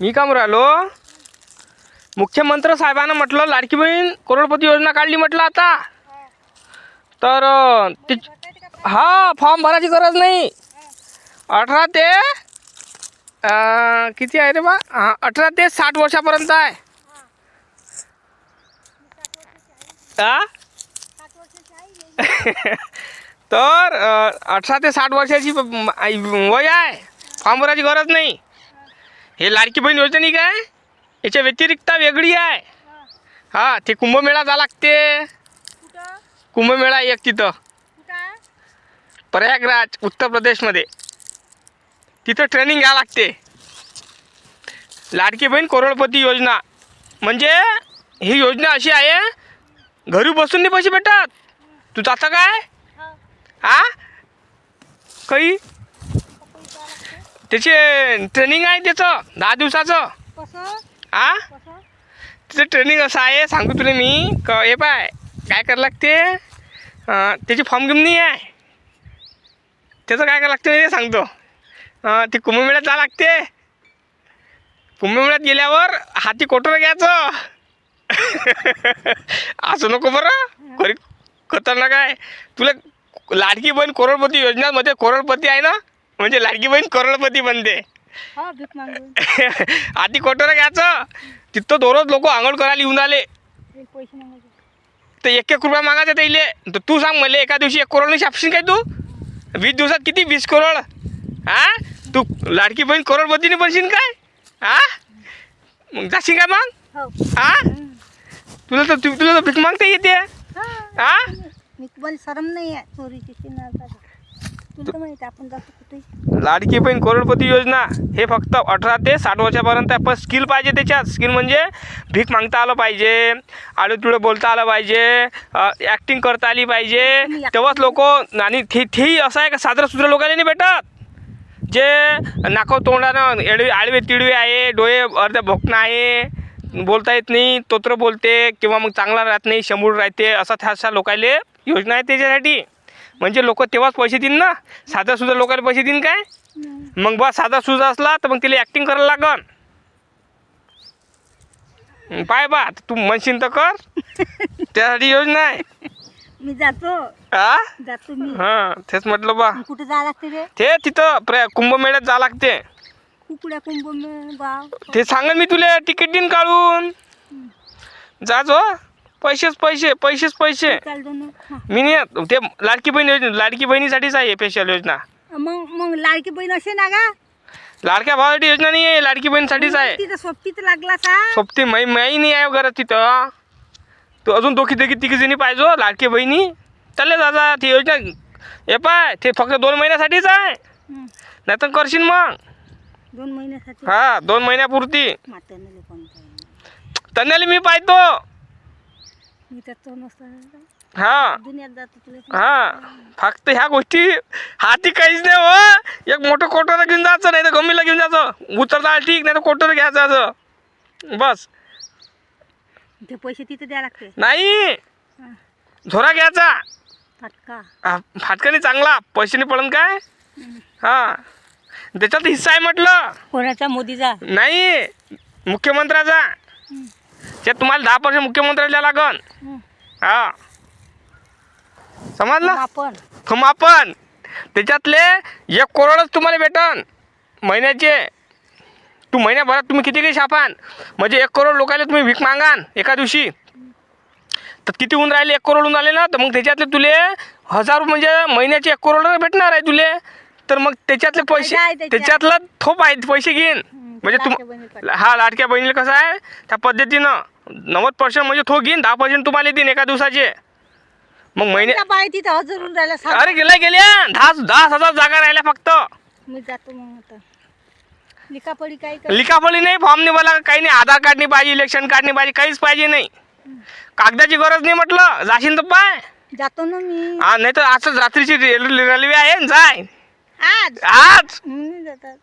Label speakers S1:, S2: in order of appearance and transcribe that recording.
S1: मी काम राहिलो? मुख्यमंत्री साहेबांना म्हटलं लाडकी बहीण करोडपती योजना काढली म्हटलं आता. तर ते ती हा फॉर्म भरायची गरज नाही. अठरा ते किती आहे रे बा? हा, अठरा ते साठ वर्षापर्यंत आहे. हा तर अठरा ते साठ वर्षाची वय आहे. फॉर्म भरायची गरज नाही. हे लाडकी बहीण योजना नाही काय? याच्या व्यतिरिक्त वेगळी आहे. हा ते कुंभमेळा जा लागते. कुंभमेळा एक तिथं? प्रयागराज उत्तर प्रदेशमध्ये. तिथं ट्रेनिंग घ्यावं लागते. लाडकी बहीण करोडपती योजना. म्हणजे ही योजना अशी आहे घरी बसून नाही पैसे भेटत. तू जाता काय?
S2: हा.
S1: काही. त्याचे ट्रेनिंग आहे त्याचं दहा दिवसाचं. हा तिचं ट्रेनिंग असं आहे सांगू तुला मी. क हे पाय काय करावं लागते? त्याची फॉर्म घेऊन नाही आहे त्याचं काय करावं लागते आहे? सांगतो. ते कुंभमेळ्यात जा लागते. कुंभमेळ्यात गेल्यावर हाती कोटर घ्यायचं. असं नको बरं. खरी खतरनाक आहे. तुला लाडकी बहीण करोडपती योजनामध्ये करोडपती आहे ना? म्हणजे लाडकी बहीण करोडपती बनते.
S2: हा भीक मागून.
S1: आधी कोटर घ्यायचं. तिथं दररोज लोक आंघोळ करायला येऊन आले.
S2: एक पैसे मागायचे
S1: तर एक एक रुपया मागायचा त्याइले. तर तू सांग मला एका दिवशी एक करोड छापशील काय तू? वीस दिवसात किती? वीस करोड. हा तू लाडकी बहीण करोडपतीने बनशील काय? हा मग जाशील काय मग?
S2: हो.
S1: हा तुला तर तु- तुला तर भीक मागता येते.
S2: हा.
S1: हा
S2: मी शरम नाही आहे चोरीची शिनार तुला तर माहिती आहे, आपण जातो कुठे
S1: लाडकी बहीण करोडपती योजना हे फक्त अठरा ते साठ वर्षापर्यंत आहे पण स्किल पाहिजे त्याच्यात. स्किल म्हणजे भीक मागता आलं पाहिजे आलं तुळं बोलता आलं पाहिजे ॲक्टिंग करता आली पाहिजे. तेव्हाच लोक आणि ते तेही असं आहे का साजरं सुद्धा लोकांना नाही भेटत? जे नाकाव तोंडानं एडवे आडवे तिडवे आहे डोळे अर्ध्या भोकणं आहे बोलता येत नाही तोत्र बोलते किंवा मग चांगला राहत नाही शंभूळ राहते असा अशा लोकायले योजना आहे त्याच्यासाठी. म्हणजे लोक तेव्हाच पैसे देईन ना? साधा सुद्धा लोकांना पैसे देईन काय? मग बा साधा सुजा असला तर मग तिला ॲक्टिंग करायला लागन. पाय बा तू म्हणशील तर कर. त्यासाठी योजना आहे.
S2: मी जातो.
S1: हा
S2: जातो मी.
S1: हां तेच म्हटलं बा.
S2: कुठे जायला लागते रे?
S1: ते तिथं प्र कुंभमेळ्यात जा लागते.
S2: कुकड्या कुंभ
S1: ते सांगन मी तुला तिकीट देईन काढून. जा जो पैसेच पैसे पैसेच पैसे.
S2: चाल दोन हा.
S1: मी नाही ते लाडकी बहीण योजना लाडकी बहिणीसाठीच आहे स्पेशल योजना.
S2: मग मग लाडकी बहीण असे ना का
S1: लाडक्या भावासाठी योजना नाही आहे लाडकी बहिणीसाठीच आहे.
S2: तिथं लागला सा
S1: सोबती मै माही नाही आहे घरात तिथं. तू अजून दोघी तिघी तिघी जणी पाहिजे हो, लाडकी बहिणी. चालले दादा ती योजना हे पाय ते फक्त दोन महिन्यासाठीच आहे.
S2: हं.
S1: नाही तर करशील मग.
S2: दोन महिन्यासाठी?
S1: हा दोन महिन्यापुरती.
S2: म्हाताऱ्याला कोण काय
S1: तन्याला मी पाहतो. हा. हा. फक्त ह्या गोष्टी हाती काहीच नाही हो. एक मोठं कोटर घेऊन जायचं नाही तर गमीला घेऊन जायचं. उतरता ठीक नाही तर कोटर घ्यायचं असं. बस.
S2: ते पैसे तिथे द्या लागते.
S1: नाही. झोरा घ्यायचा.
S2: फटका.
S1: फाटकाने चांगला. पैशाने पडन काय? हा. त्याच्यात हिस्सा आहे म्हटलं.
S2: कोणाचा? मोदीचा?
S1: नाही. मुख्यमंत्र्याचा. त्यात तुम्हाला दहा पर्सेंट मुख्यमंत्र्याला लागन.
S2: हं.
S1: समजलं?
S2: आपण
S1: मापन त्याच्यातले एक करोडच तुम्हाला भेटन. महिन्याचे. तू महिन्याभरात तुम्ही किती काही छापान? म्हणजे एक करोड लोकांना तुम्ही भीक मागान एका दिवशी. तर किती होऊन राहिले? एक करोड होऊन आले ना? तर मग त्याच्यातले तुले हजार म्हणजे महिन्याचे एक करोड भेटणार आहे तुले. तर मग त्याच्यातले पैसे. त्याच्यातलं थोप आहे पैसे घेईन. म्हणजे तुम हा लाडक्या बहिणीला कसं आहे त्या पद्धतीनं नव्वद पर्सेंट म्हणजे थो घेईन दहा पर्सेंट तुम्हाला देईन एका दिवसाचे. मग महिने
S2: तिथं हजरून राहिला
S1: अरे गेल्या गेल्या. दहा दहा हजार जागा राहिल्या फक्त.
S2: मी जातो मग आता. लिखापडी कर
S1: नाही फॉर्म नाही मला काही नाही. आधार कार्ड नाही पाहिजे इलेक्शन कार्ड नाही पाहिजे काहीच पाहिजे नाही. कागदाची गरज नाही म्हटलं जाशील तर पाय.
S2: जातो ना मी.
S1: हा नाही तर असंच रात्रीची रेल्वे आहे न जाय.
S2: आज?
S1: आज.
S2: म्हणून जातात